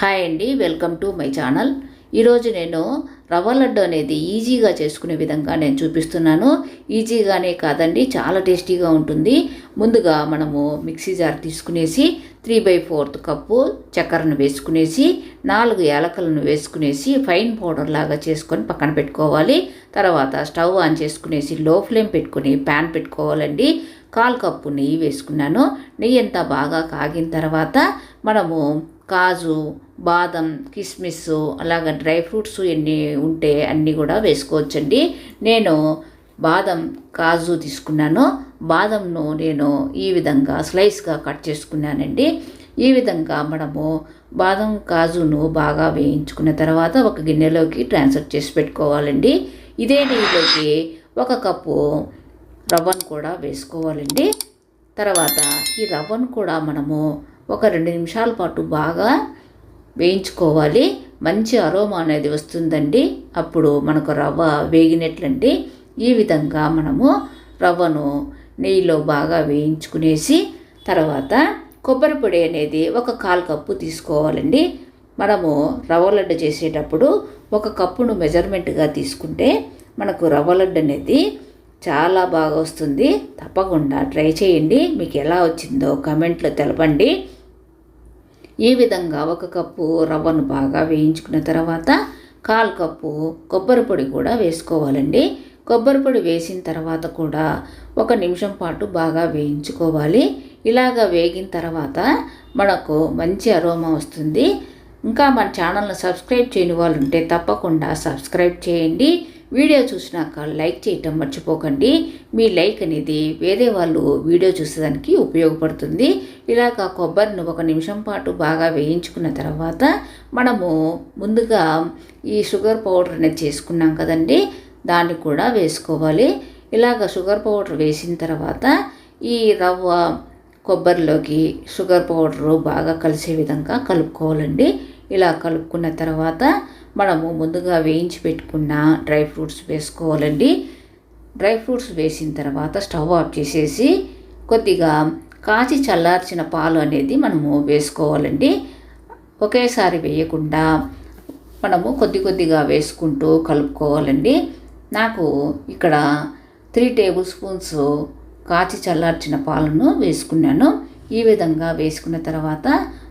Hi అండి welcome to my channel. ఈరోజు నేను రవ్వ లడ్డు అనేది ఈజీగా చేసుకునే విధంగా నేను చూపిస్తున్నాను. ఈజీగానే కాదండి చాలా టేస్టీగా ఉంటుంది. ముందుగా మనము మిక్సీ జార్ తీసుకునేసి త్రీ బై ఫోర్త్ కప్పు చక్కెరను వేసుకునేసి నాలుగు యాలకలను వేసుకునేసి ఫైన్ పౌడర్ లాగా చేసుకొని పక్కన పెట్టుకోవాలి. తర్వాత స్టవ్ ఆన్ చేసుకునేసి లో ఫ్లేమ్ పెట్టుకుని ప్యాన్ పెట్టుకోవాలండి. కాల్ కప్పు నెయ్యి వేసుకున్నాను. నెయ్యి అంతా బాగా కాగిన తర్వాత మనము కాజు బాదం కిస్మిస్ అలాగ డ్రై ఫ్రూట్స్ ఎన్ని ఉంటే అన్నీ కూడా వేసుకోవచ్చండి. నేను బాదం కాజు తీసుకున్నాను. బాదంను నేను ఈ విధంగా స్లైస్గా కట్ చేసుకున్నానండి. ఈ విధంగా మనము బాదం కాజును బాగా వేయించుకున్న తర్వాత ఒక గిన్నెలోకి ట్రాన్స్ఫర్ చేసి పెట్టుకోవాలండి. ఇదే నెయ్యిలోకి ఒక కప్పు రవ్వను కూడా వేసుకోవాలండి. తర్వాత ఈ రవ్వను కూడా మనము ఒక రెండు నిమిషాల పాటు బాగా వేయించుకోవాలి. మంచి అరోమా అనేది వస్తుందండి. అప్పుడు మనకు రవ్వ వేగినట్లండి ఈ విధంగా మనము రవ్వను నెయ్యిలో బాగా వేయించుకునేసి తర్వాత కొబ్బరి పొడి అనేది ఒక కాల్ కప్పు తీసుకోవాలండి. మనము రవ్వ లడ్డు చేసేటప్పుడు ఒక కప్పును మెజర్మెంట్గా తీసుకుంటే మనకు రవ్వ లడ్డు అనేది చాలా బాగా వస్తుంది. తప్పకుండా ట్రై చేయండి. మీకు ఎలా వచ్చిందో కమెంట్లో తెలపండి. ఈ విధంగా ఒక కప్పు రవ్వను బాగా వేయించుకున్న తర్వాత కాల్ కప్పు కొబ్బరి పొడి కూడా వేసుకోవాలండి. కొబ్బరి పొడి వేసిన తర్వాత కూడా ఒక నిమిషం పాటు బాగా వేయించుకోవాలి. ఇలాగ వేగిన తర్వాత మనకు మంచి అరోమా వస్తుంది. ఇంకా మన ఛానల్ని సబ్స్క్రైబ్ చేయని వాళ్ళు ఉంటే తప్పకుండా సబ్స్క్రైబ్ చేయండి. వీడియో చూసినాక లైక్ చేయటం మర్చిపోకండి. మీ లైక్ అనేది వేరే వాళ్ళు వీడియో చూసేదానికి ఉపయోగపడుతుంది. ఇలాగ కొబ్బరిని ఒక నిమిషం పాటు బాగా వేయించుకున్న తర్వాత మనము ముందుగా ఈ షుగర్ పౌడర్ అనేది చేసుకున్నాం కదండి. దాన్ని కూడా వేసుకోవాలి. ఇలాగ షుగర్ పౌడర్ వేసిన తర్వాత ఈ రవ్వ కొబ్బరిలోకి షుగర్ పౌడరు బాగా కలిసే విధంగా కలుపుకోవాలండి. ఇలా కలుపుకున్న తర్వాత మనము ముందుగా వేయించి పెట్టుకున్న డ్రై ఫ్రూట్స్ వేసుకోవాలండి. డ్రై ఫ్రూట్స్ వేసిన తర్వాత స్టవ్ ఆఫ్ చేసేసి కొద్దిగా కాచి చల్లార్చిన పాలు అనేది మనము వేసుకోవాలండి. ఒకేసారి వేయకుండా మనము కొద్ది కొద్దిగా వేసుకుంటూ కలుపుకోవాలండి. నాకు ఇక్కడ త్రీ టేబుల్ స్పూన్స్ కాచి చల్లార్చిన పాలను వేసుకున్నాను. ఈ విధంగా వేసుకున్న తర్వాత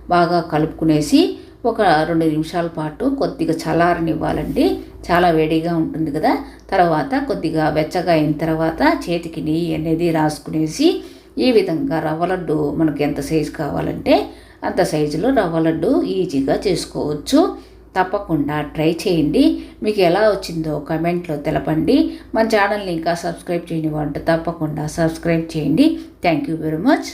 బాగా కలుపుకునేసి ఒక రెండు నిమిషాల పాటు కొద్దిగా చల్లారనివ్వాలండి. చాలా వేడిగా ఉంటుంది కదా. తర్వాత కొద్దిగా వెచ్చగా అయిన తర్వాత చేతికి నెయ్యి అనేది రాసుకునేసి ఈ విధంగా రవ్వ లడ్డు మనకు ఎంత సైజు కావాలంటే అంత సైజులో రవ్వ లడ్డు ఈజీగా చేసుకోవచ్చు. తప్పకుండా ట్రై చేయండి. మీకు ఎలా వచ్చిందో కమెంట్లో తెలపండి. మన ఛానల్ని ఇంకా సబ్స్క్రైబ్ చేయని వాళ్ళు తప్పకుండా సబ్స్క్రైబ్ చేయండి. Thank you very much.